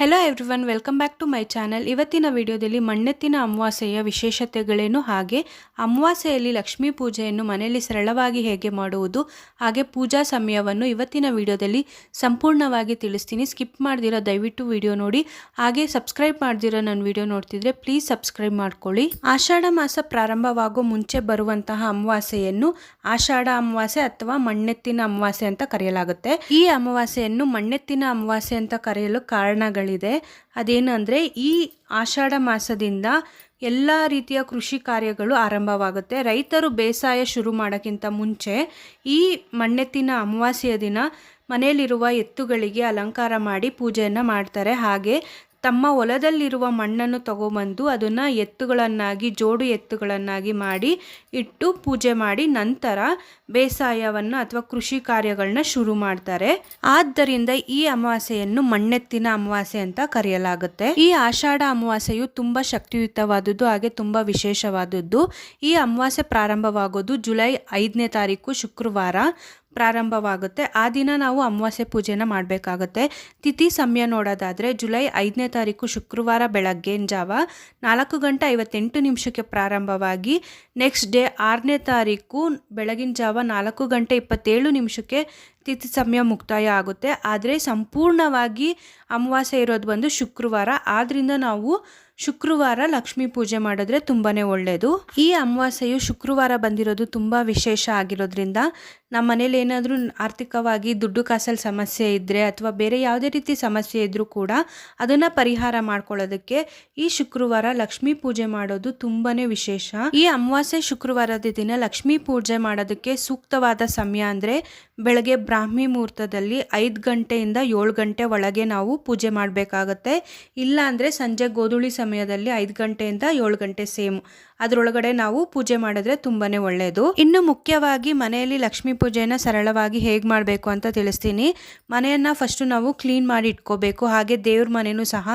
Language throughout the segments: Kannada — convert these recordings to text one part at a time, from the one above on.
Hello everyone welcome back to my channel ಇವತ್ತಿನ ವಿಡಿಯೋದಲ್ಲಿ ಮಣ್ಣೆತ್ತಿನ ಅಮಾವಾಸ್ಯೆಯ ವಿಶೇಷತೆಗಳೇನು? ಹಾಗೆ ಅಮಾವಾಸ್ಯೆಯಲ್ಲಿ ಲಕ್ಷ್ಮೀ ಪೂಜೆಯನ್ನು ಮನೆಯಲ್ಲಿ ಸರಳವಾಗಿ ಹೇಗೆ ಮಾಡುವುದು? ಹಾಗೆ ಪೂಜಾ ಸಮಯವನ್ನು ಇವತ್ತಿನ ವಿಡಿಯೋದಲ್ಲಿ ಸಂಪೂರ್ಣವಾಗಿ ತಿಳಿಸ್ತೀನಿ. ಸ್ಕಿಪ್ ಮಾಡ್ದಿರೋ, ದಯವಿಟ್ಟು ವಿಡಿಯೋ ನೋಡಿ. ಹಾಗೆ ಸಬ್ಸ್ಕ್ರೈಬ್ ಮಾಡ್ದಿರೋ ನನ್ನ ವಿಡಿಯೋ ನೋಡ್ತಿದ್ರೆ ಪ್ಲೀಸ್ ಸಬ್ಸ್ಕ್ರೈಬ್ ಮಾಡ್ಕೊಳ್ಳಿ. ಆಷಾಢ ಮಾಸ ಪ್ರಾರಂಭವಾಗೋ ಮುಂಚೆ ಬರುವಂತಹ ಅಮಾವಾಸ್ಯೆಯನ್ನು ಆಷಾಢ ಅಮಾವಾಸ್ಯೆ ಅಥವಾ ಮಣ್ಣೆತ್ತಿನ ಅಮಾವಾಸ್ಯೆ ಅಂತ ಕರೆಯಲಾಗುತ್ತೆ. ಈ ಅಮಾವಾಸ್ಯೆಯನ್ನು ಮಣ್ಣೆತ್ತಿನ ಅಮಾವಾಸ್ಯೆ ಅಂತ ಕರೆಯಲು ಕಾರಣಗಳಿದೆ ಅದೇನು ಅಂದರೆ ಈ ಆಷಾಢ ಮಾಸದಿಂದ ಎಲ್ಲ ರೀತಿಯ ಕೃಷಿ ಕಾರ್ಯಗಳು ಆರಂಭವಾಗುತ್ತೆ. ರೈತರು ಬೇಸಾಯ ಶುರು ಮಾಡೋಕ್ಕಿಂತ ಮುಂಚೆ ಈ ಮಣ್ಣೆತ್ತಿನ ಅಮಾವಾಸ್ಯೆಯ ದಿನ ಮನೆಯಲ್ಲಿರುವ ಎತ್ತುಗಳಿಗೆ ಅಲಂಕಾರ ಮಾಡಿ ಪೂಜೆಯನ್ನು ಮಾಡ್ತಾರೆ. ಹಾಗೆ ತಮ್ಮ ಹೊಲದಲ್ಲಿರುವ ಮಣ್ಣನ್ನು ತಗೊಬಂದು ಅದನ್ನು ಎತ್ತುಗಳನ್ನಾಗಿ, ಜೋಡು ಎತ್ತುಗಳನ್ನಾಗಿ ಮಾಡಿ ಇಟ್ಟು ಪೂಜೆ ಮಾಡಿ ನಂತರ ಬೇಸಾಯವನ್ನು ಅಥವಾ ಕೃಷಿ ಕಾರ್ಯಗಳನ್ನ ಶುರು ಮಾಡ್ತಾರೆ. ಆದ್ದರಿಂದ ಈ ಅಮಾವಾಸ್ಯೆಯನ್ನು ಮಣ್ಣೆತ್ತಿನ ಅಮಾವಾಸ್ಯೆ ಅಂತ ಕರೆಯಲಾಗುತ್ತೆ. ಈ ಆಷಾಢ ಅಮಾವಾಸ್ಯೆಯು ತುಂಬ ಶಕ್ತಿಯುತವಾದದ್ದು, ಹಾಗೆ ತುಂಬ ವಿಶೇಷವಾದದ್ದು. ಈ ಅಮಾವಾಸ್ಯೆ ಪ್ರಾರಂಭವಾಗೋದು ಜುಲೈ ಐದನೇ ತಾರೀಕು ಶುಕ್ರವಾರ. ಪ್ರಾರಂಭವಾಗುತ್ತೆ. ಆ ದಿನ ನಾವು ಅಮಾವಾಸ್ಯೆ ಪೂಜೆನ ಮಾಡಬೇಕಾಗುತ್ತೆ. ತಿಥಿ ಸಮಯ ನೋಡೋದಾದರೆ ಜುಲೈ ಐದನೇ ತಾರೀಕು ಶುಕ್ರವಾರ ಬೆಳಗ್ಗಿನ ಜಾವ ನಾಲ್ಕು ಗಂಟೆ ಐವತ್ತೆಂಟು ನಿಮಿಷಕ್ಕೆ ಪ್ರಾರಂಭವಾಗಿ ನೆಕ್ಸ್ಟ್ ಡೇ ಆರನೇ ತಾರೀಕು ಬೆಳಗಿನ ಜಾವ ನಾಲ್ಕು ಗಂಟೆ ಇಪ್ಪತ್ತೇಳು ನಿಮಿಷಕ್ಕೆ ತಿಥಿ ಸಮಯ ಮುಕ್ತಾಯ ಆಗುತ್ತೆ. ಆದರೆ ಸಂಪೂರ್ಣವಾಗಿ ಅಮಾವಾಸ್ಯೆ ಇರೋದು ಬಂದು ಶುಕ್ರವಾರ. ಆದ್ದರಿಂದ ನಾವು ಶುಕ್ರವಾರ ಲಕ್ಷ್ಮಿ ಪೂಜೆ ಮಾಡಿದ್ರೆ ತುಂಬಾ ಒಳ್ಳೆಯದು ಈ ಅಮಾವಾಸ್ಯೆಯು ಶುಕ್ರವಾರ ಬಂದಿರೋದು ತುಂಬ ವಿಶೇಷ ಆಗಿರೋದ್ರಿಂದ ನಮ್ಮ ಮನೇಲಿ ಏನಾದರೂ ಆರ್ಥಿಕವಾಗಿ ದುಡ್ಡು ಕಾಸಲ್ಲಿ ಸಮಸ್ಯೆ ಇದ್ದರೆ ಅಥವಾ ಬೇರೆ ಯಾವುದೇ ರೀತಿ ಸಮಸ್ಯೆ ಇದ್ದರೂ ಕೂಡ ಅದನ್ನು ಪರಿಹಾರ ಮಾಡ್ಕೊಳ್ಳೋದಕ್ಕೆ ಈ ಶುಕ್ರವಾರ ಲಕ್ಷ್ಮೀ ಪೂಜೆ ಮಾಡೋದು ತುಂಬಾ ವಿಶೇಷ. ಈ ಅಮಾವಾಸ್ಯೆ ಶುಕ್ರವಾರದ ದಿನ ಲಕ್ಷ್ಮೀ ಪೂಜೆ ಮಾಡೋದಕ್ಕೆ ಸೂಕ್ತವಾದ ಸಮಯ ಅಂದರೆ ಬೆಳಗ್ಗೆ ಬ್ರಾಹ್ಮಿ ಮುಹೂರ್ತದಲ್ಲಿ ಐದು ಗಂಟೆಯಿಂದ ಏಳು ಗಂಟೆ ಒಳಗೆ ನಾವು ಪೂಜೆ ಮಾಡಬೇಕಾಗತ್ತೆ. ಇಲ್ಲ ಅಂದರೆ ಸಂಜೆ ಗೋಧೂಳಿ ಸಮಯದಲ್ಲಿ ಐದು ಗಂಟೆಯಿಂದ ಏಳು ಗಂಟೆ ಸೇಮ್. ಅದರೊಳಗಡೆ ನಾವು ಪೂಜೆ ಮಾಡಿದ್ರೆ ತುಂಬಾ ಒಳ್ಳೆಯದು ಇನ್ನು ಮುಖ್ಯವಾಗಿ ಮನೆಯಲ್ಲಿ ಲಕ್ಷ್ಮೀ ಪೂಜೆನ ಸರಳವಾಗಿ ಹೇಗೆ ಮಾಡಬೇಕು ಅಂತ ತಿಳಿಸ್ತೀನಿ. ಮನೆಯನ್ನು ಫಸ್ಟು ನಾವು ಕ್ಲೀನ್ ಮಾಡಿ ಇಟ್ಕೋಬೇಕು. ಹಾಗೆ ದೇವ್ರ ಮನೆಯೂ ಸಹ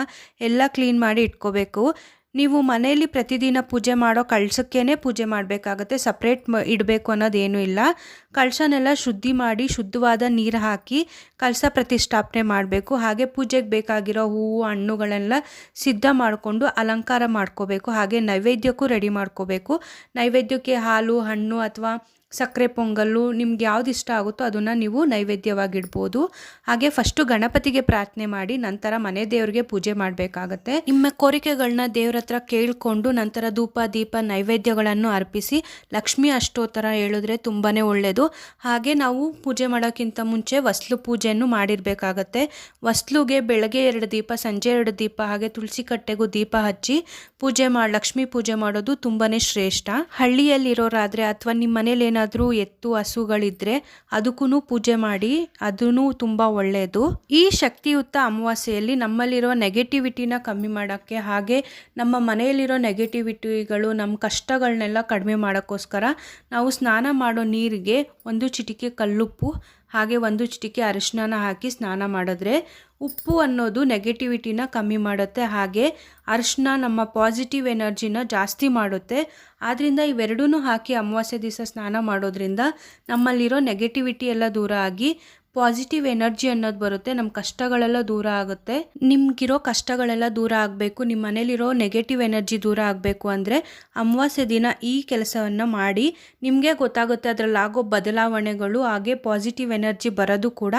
ಎಲ್ಲ ಕ್ಲೀನ್ ಮಾಡಿ ಇಟ್ಕೋಬೇಕು. ನೀವು ಮನೆಯಲ್ಲಿ ಪ್ರತಿದಿನ ಪೂಜೆ ಮಾಡೋ ಕಳಸಕ್ಕೇ ಪೂಜೆ ಮಾಡಬೇಕಾಗತ್ತೆ. ಸಪ್ರೇಟ್ ಇಡಬೇಕು ಅನ್ನೋದೇನೂ ಇಲ್ಲ. ಕಳಸನೆಲ್ಲ ಶುದ್ಧಿ ಮಾಡಿ, ಶುದ್ಧವಾದ ನೀರು ಹಾಕಿ ಕಳಸ ಪ್ರತಿಷ್ಠಾಪನೆ ಮಾಡಬೇಕು. ಹಾಗೆ ಪೂಜೆಗೆ ಬೇಕಾಗಿರೋ ಹೂವು, ಹಣ್ಣುಗಳೆಲ್ಲ ಸಿದ್ಧ ಮಾಡಿಕೊಂಡು ಅಲಂಕಾರ ಮಾಡ್ಕೋಬೇಕು. ಹಾಗೆ ನೈವೇದ್ಯಕ್ಕೂ ರೆಡಿ ಮಾಡ್ಕೋಬೇಕು. ನೈವೇದ್ಯಕ್ಕೆ ಹಾಲು, ಹಣ್ಣು ಅಥವಾ ಸಕ್ಕರೆ ಪೊಂಗಲ್ಲು ನಿಮ್ಗೆ ಯಾವ್ದು ಇಷ್ಟ ಆಗುತ್ತೋ ಅದನ್ನು ನೀವು ನೈವೇದ್ಯವಾಗಿಡ್ಬೋದು. ಹಾಗೆ ಫಸ್ಟು ಗಣಪತಿಗೆ ಪ್ರಾರ್ಥನೆ ಮಾಡಿ ನಂತರ ಮನೆ ದೇವರಿಗೆ ಪೂಜೆ ಮಾಡಬೇಕಾಗತ್ತೆ. ನಿಮ್ಮ ಕೋರಿಕೆಗಳನ್ನ ದೇವ್ರ ಹತ್ರ ಕೇಳಿಕೊಂಡು ನಂತರ ಧೂಪ, ದೀಪ, ನೈವೇದ್ಯಗಳನ್ನು ಅರ್ಪಿಸಿ ಲಕ್ಷ್ಮಿ ಅಷ್ಟೋತ್ತರ ಹೇಳಿದ್ರೆ ತುಂಬಾ ಒಳ್ಳೆಯದು ಹಾಗೆ ನಾವು ಪೂಜೆ ಮಾಡೋಕ್ಕಿಂತ ಮುಂಚೆ ವಸ್ಲು ಪೂಜೆಯನ್ನು ಮಾಡಿರಬೇಕಾಗತ್ತೆ. ವಸ್ಲುಗೆ ಬೆಳಗ್ಗೆ ಎರಡು ದೀಪ, ಸಂಜೆ ಎರಡು ದೀಪ, ಹಾಗೆ ತುಳಸಿ ಕಟ್ಟೆಗೂ ದೀಪ ಹಚ್ಚಿ ಪೂಜೆ ಮಾಡಿ ಲಕ್ಷ್ಮಿ ಪೂಜೆ ಮಾಡೋದು ತುಂಬಾ ಶ್ರೇಷ್ಠ. ಹಳ್ಳಿಯಲ್ಲಿರೋರಾದರೆ ಅಥವಾ ನಿಮ್ಮ ಮನೇಲಿ ಎತ್ತು ಹಸುಗಳಿದ್ರೆ ಅದಕ್ಕೂ ಪೂಜೆ ಮಾಡಿ ಅದೂ ತುಂಬ ಒಳ್ಳೆಯದು ಈ ಶಕ್ತಿಯುತ ಅಮಾವಾಸ್ಯೆಯಲ್ಲಿ ನಮ್ಮಲ್ಲಿರೋ ನೆಗೆಟಿವಿಟಿನ ಕಮ್ಮಿ ಮಾಡೋಕ್ಕೆ ಹಾಗೆ ನಮ್ಮ ಮನೆಯಲ್ಲಿರೋ ನೆಗೆಟಿವಿಟಿಗಳು ನಮ್ಮ ಕಷ್ಟಗಳನ್ನೆಲ್ಲ ಕಡಿಮೆ ಮಾಡೋಕ್ಕೋಸ್ಕರ ನಾವು ಸ್ನಾನ ಮಾಡೋ ನೀರಿಗೆ ಒಂದು ಚಿಟಿಕೆ ಕಲ್ಲುಪ್ಪು ಹಾಗೆ ಒಂದು ಚಿಟಿಕೆ ಅರಿಶಿನ ಹಾಕಿ ಸ್ನಾನ ಮಾಡಿದ್ರೆ ಉಪ್ಪು ಅನ್ನೋದು ನೆಗೆಟಿವಿಟಿನ ಕಮ್ಮಿ ಮಾಡುತ್ತೆ. ಹಾಗೆ ಅರಿಶಿನ ನಮ್ಮ ಪಾಸಿಟಿವ್ ಎನರ್ಜಿನ ಜಾಸ್ತಿ ಮಾಡುತ್ತೆ. ಆದ್ದರಿಂದ ಇವೆರಡೂ ಹಾಕಿ ಅಮಾವಾಸ್ಯೆ ದಿವಸ ಸ್ನಾನ ಮಾಡೋದ್ರಿಂದ ನಮ್ಮಲ್ಲಿರೋ ನೆಗೆಟಿವಿಟಿ ಎಲ್ಲ ದೂರ ಆಗಿ ಪಾಸಿಟಿವ್ ಎನರ್ಜಿ ಅನ್ನೋದು ಬರುತ್ತೆ ನಮ್ಮ ಕಷ್ಟಗಳೆಲ್ಲ ದೂರ ಆಗುತ್ತೆ. ನಿಮ್ಗಿರೋ ಕಷ್ಟಗಳೆಲ್ಲ ದೂರ ಆಗಬೇಕು ನಿಮ್ಮ ಮನೇಲಿರೋ ನೆಗೆಟಿವ್ ಎನರ್ಜಿ ದೂರ ಆಗಬೇಕು ಅಂದರೆ ಅಮಾವಾಸ್ಯೆ ದಿನ ಈ ಕೆಲಸವನ್ನು ಮಾಡಿ, ನಿಮಗೆ ಗೊತ್ತಾಗುತ್ತೆ ಅದರಲ್ಲಾಗೋ ಬದಲಾವಣೆಗಳು, ಹಾಗೆ ಪಾಸಿಟಿವ್ ಎನರ್ಜಿ ಬರೋದು ಕೂಡ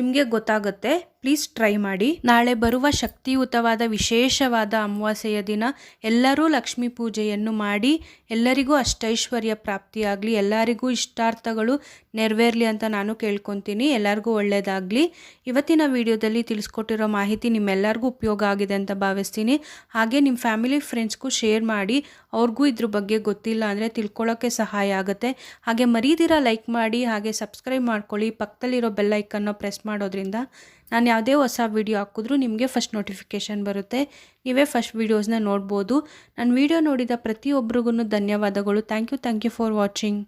ನಿಮಗೆ ಗೊತ್ತಾಗುತ್ತೆ. ಪ್ಲೀಸ್ ಟ್ರೈ ಮಾಡಿ. ನಾಳೆ ಬರುವ ಶಕ್ತಿಯುತವಾದ, ವಿಶೇಷವಾದ ಅಮಾವಾಸ್ಯೆಯ ದಿನ ಎಲ್ಲರೂ ಲಕ್ಷ್ಮೀ ಪೂಜೆಯನ್ನು ಮಾಡಿ, ಎಲ್ಲರಿಗೂ ಅಷ್ಟೈಶ್ವರ್ಯ ಪ್ರಾಪ್ತಿಯಾಗಲಿ ಎಲ್ಲರಿಗೂ ಇಷ್ಟಾರ್ಥಗಳು ನೆರವೇರಲಿ ಅಂತ ನಾನು ಕೇಳ್ಕೊತೀನಿ. ಎಲ್ಲರಿಗೂ ಒಳ್ಳೆಯದಾಗಲಿ ಇವತ್ತಿನ ವಿಡಿಯೋದಲ್ಲಿ ತಿಳಿಸ್ಕೊಟ್ಟಿರೋ ಮಾಹಿತಿ ನಿಮ್ಮೆಲ್ಲರಿಗೂ ಉಪಯೋಗ ಆಗಿದೆ ಅಂತ ಭಾವಿಸ್ತೀನಿ. ಹಾಗೆ ನಿಮ್ಮ ಫ್ಯಾಮಿಲಿ ಫ್ರೆಂಡ್ಸ್ಗೂ ಶೇರ್ ಮಾಡಿ, ಅವ್ರಿಗೂ ಇದ್ರ ಬಗ್ಗೆ ಗೊತ್ತಿಲ್ಲ ಅಂದರೆ ತಿಳ್ಕೊಳ್ಳೋಕ್ಕೆ ಸಹಾಯ ಆಗುತ್ತೆ. ಹಾಗೆ ಮರೀದಿರ ಲೈಕ್ ಮಾಡಿ, ಹಾಗೆ ಸಬ್ಸ್ಕ್ರೈಬ್ ಮಾಡ್ಕೊಳ್ಳಿ. ಪಕ್ಕದಲ್ಲಿರೋ ಬೆಲ್ಲೈಕನ್ನು ಪ್ರೆಸ್ ಮಾಡೋದ್ರಿಂದ ನಾನು ಯಾವುದೇ ಹೊಸ ವೀಡಿಯೋ ಹಾಕಿದ್ರೂ ನಿಮಗೆ ಫಸ್ಟ್ ನೋಟಿಫಿಕೇಷನ್ ಬರುತ್ತೆ. ನೀವೇ ಫಸ್ಟ್ ವೀಡಿಯೋಸ್ನ ನೋಡ್ಬೋದು. ನಾನು ವೀಡಿಯೋ ನೋಡಿದ ಪ್ರತಿಯೊಬ್ಬರಿಗೂ ಧನ್ಯವಾದಗಳು. Thank you thank you for watching